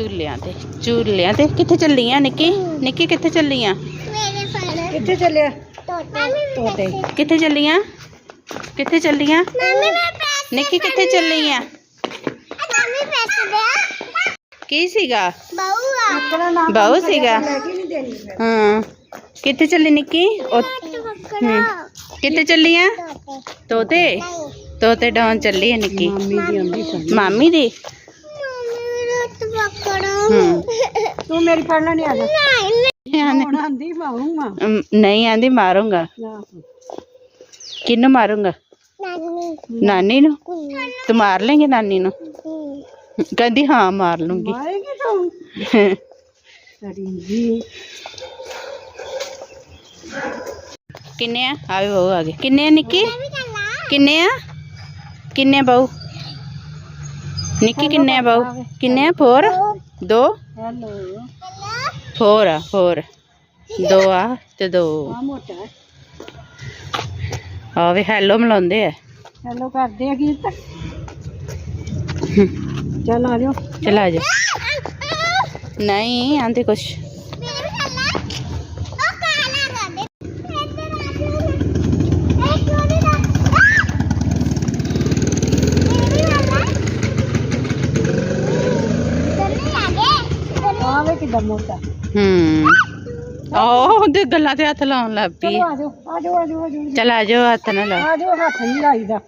ਝੂਲਿਆਂ ਤੇ ਝੂਲਿਆਂ ਤੇ। ਕਿੱਥੇ ਚੱਲੀ ਆ ਨਿੱਕੀ? ਨਿੱਕੀ ਕਿੱਥੇ ਚੱਲੀ ਆ ਮੇਰੇ ਫੜ ਕਿੱਥੇ ਚੱਲਿਆ? ਤੋਤੇ। ਕਿੱਥੇ ਚੱਲੀ ਆ ਕਿੱਥੇ ਚੱਲੀ ਆ ਮੰਮੀ ਮੈਂ ਪੈਸੇ ਨਿੱਕੀ ਕਿੱਥੇ ਚੱਲੀ ਆ। ਮੰਮੀ ਪੈਸੇ ਦੇ ਕੀ ਸੀਗਾ? ਬਾਊ ਆ। ਬਾਊ ਸੀਗਾ? ਹਾਂ। ਕਿੱਥੇ ਚੱਲੀ ਨਿੱਕੀ। ਕਿੱਥੇ ਚੱਲੀ ਆ ਤੋਤੇ? ਤੋਤੇ ਡਾਉਣ ਚੱਲੀ ਆ ਨਿੱਕੀ। ਮੰਮੀ ਦੀ ਮਾਮੀ ਦੀ? ਹੂੰ। ਤੂੰ ਮੇਰੀ ਪੜ ਲੈਣੀ ਆ ਜਾ। ਨਹੀਂ ਆਂਦੀ- ਹੁਣ ਆਂਦੀ ਮਾਰੂੰਗਾ। ਅਮ, ਨਹੀਂ ਆਂਦੀ ਮਾਰੂੰਗਾ। ਕਿਹਨੂੰ ਮਾਰੂੰਗਾ? ਨਾਨੀ ਨੂੰ। ਤੂੰ ਮਾਰ ਲੇਂਗੇ ਨਾਨੀ ਨੂੰ? ਕਹਿੰਦੀ ਹਾਂ ਮਾਰ ਲੂੰਗੀ। ਮਾਰੇਗੀ ਤੂੰ ਸੜੀ ਜੀ। ਕਿੰਨੇ ਆ? ਆਵੇ ਬਹੂ ਆ ਗਏ ਕਿੰਨੇ ਆ ਨਿੱਕੀ? ਕਿੰਨੇ ਆ? ਕਿੰਨੇ ਬਹੂ? ਨਿੱਕੀ ਕਿੰਨੇ ਆ ਬਹੂ ਕਿੰਨੇ ਆ? ਫੋਰ? ਦੋ? ਹੈਲੋ ਫੋਰ ਆ ਫੋਰ। ਦੋ ਆ ਤੇ ਦੋ। ਆ ਮੋਟਾ ਆਵੇ ਹੈਲੋ ਮਿਲਾਉਂਦੇ ਆ। ਹੈਲੋ ਕਰਦੇ ਆ ਗੀਤ? ਚੱਲ ਆ ਜਾਓ। ਚਲਾ ਜਾ। ਨਹੀਂ ਆਂਦੇ ਕੁਛ। ਆਵੇ ਕਿੱਦਾਂ ਮੋਟਾ ਹੂੰ। ਆਹ ਉਹਦੇ ਗੱਲਾਂ ਤੇ ਹੱਥ ਲਾਉਣ ਲੱਗ ਪਈ। ਚਲੋ ਆ ਜਾਓ ਆ ਜਾਓ ਆ ਜਾਓ ਆ ਜਾਓ। ਚਲ ਆ ਜਾਓ ਹੱਥ ਨਾਲ ਲਾ ਆ ਜਾਓ ਹੱਥ ਨਹੀਂ ਲਾਈਦਾ।